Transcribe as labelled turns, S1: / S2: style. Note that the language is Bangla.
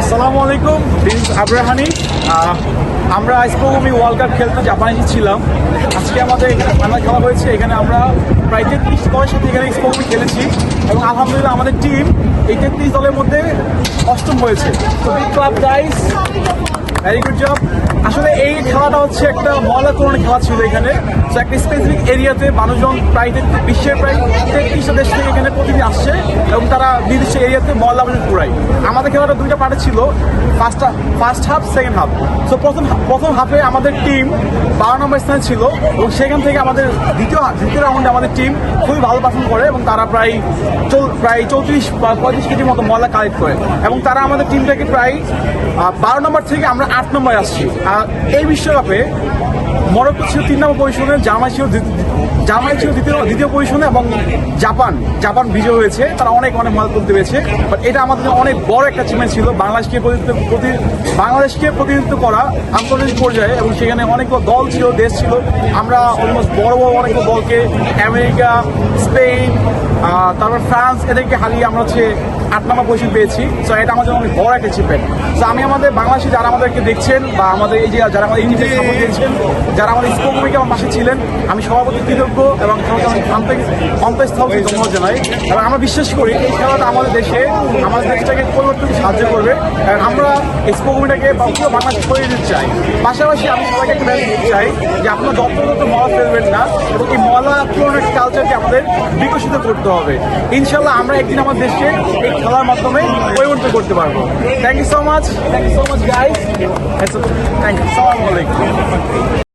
S1: আসসালামু আলাইকুম, দিস আব্রাহানি। আমরা আইসপোগমি ওয়ার্ল্ড কাপ খেলতে জাপানে ছিলাম। আজকে আমাদের ফাইনাল খেলা হয়েছে, এখানে আমরা প্রায় তেত্রিশ দলের সাথে এখানে আইসপোগমি খেলেছি এবং আলহামদুলিল্লাহ আমাদের টিম এই তেত্রিশ দলের মধ্যে অষ্টম হয়েছে। তো big club guys very good job আসলে এই খেলাটা হচ্ছে একটা ময়লা কোরআন খেলা ছিল এখানে। তো একটা স্পেসিফিক এরিয়াতে মানুষজন প্রায় বিশ্বের প্রায় তেত্রিশটা দেশ থেকে এখানে প্রতিদিন আসছে এবং তারা নির্দিষ্ট এরিয়াতে ময়লা আবর্জনা কুড়ায় আমাদের খেলাটা দুইটা পার্টে ছিল first first half second half so প্রথম প্রথম হাফে আমাদের টিম বারো নম্বর স্থানে ছিল এবং সেখান থেকে আমাদের দ্বিতীয় দ্বিতীয় রাউন্ডে আমাদের টিম খুবই ভালো পারফর্ম করে এবং তারা প্রায় প্রায় চৌত্রিশ বা পঁয়ত্রিশ কেজির মতো ময়লা কালেক্ট করে। এবং তারা আমাদের টিমটাকে প্রায় বারো নম্বর থেকে আমরা আট নম্বরে আসছি। আর এই বিশ্বকাপে মরক্কো ছিল তিন নম্বর পজিশনে জামাই ছিল জার্মানি ছিল দ্বিতীয় দ্বিতীয় পজিশনে এবং জাপান জাপান বিজয় হয়েছে। তারা অনেক অনেক মজা তুলতে পেরেছে। বাট এটা আমাদের অনেক বড় একটা অ্যাচিভমেন্ট ছিল। বাংলাদেশকে প্রতি- বাংলাদেশকে প্রতিনিধিত্ব করা আন্তর্জাতিক পর্যায়ে এবং সেখানে অনেকগুলো দল ছিল, দেশ ছিল। আমরা অলমোস্ট বড় বড় অনেকগুলো দলকে আমেরিকা স্পেন তারপর ফ্রান্স এদেরকে হারিয়ে আমরা হচ্ছে আট নম্বর পজিশন পেয়েছি। সো এটা আমাদের অনেক বড় একটা অ্যাচিভমেন্ট সো আমি আমাদের বাংলাদেশি যারা আমাদেরকে দেখছেন বা আমাদের এই যে যারা আমাদের ইন্ডিয়াতে সাপোর্ট দিয়েছেন যারা আমাদের স্কুল ভূমিকা আমার পাশে ছিলেন, আমি সভাপতি কৃতজ্ঞ এবং অন্তঃস্থল ধন্যবাদ জানাই। এবং আমরা বিশ্বাস করি, এই খেলাটা আমাদের দেশে, আমাদের দেশটাকে পরিবর্তন সাহায্য করবে। কারণ আমরা স্কোপ ভূমিটাকে বা পুরো বাংলাদেশ ছড়িয়ে দিতে চাই। পাশাপাশি আমি সবাইকে একটা মেসেজ দিতে চাই যে আপনারা যত মলা ফেলবেন না এবং এই মলা পুরোনো কালচারকে আমাদের বিকশিত করতে হবে। ইনশাল্লাহ আমরা একদিন আমার দেশকে এই খেলার মাধ্যমে পরিবর্তন করতে পারব। Thank you so much thank you so much guys thank you সালামালাইকুম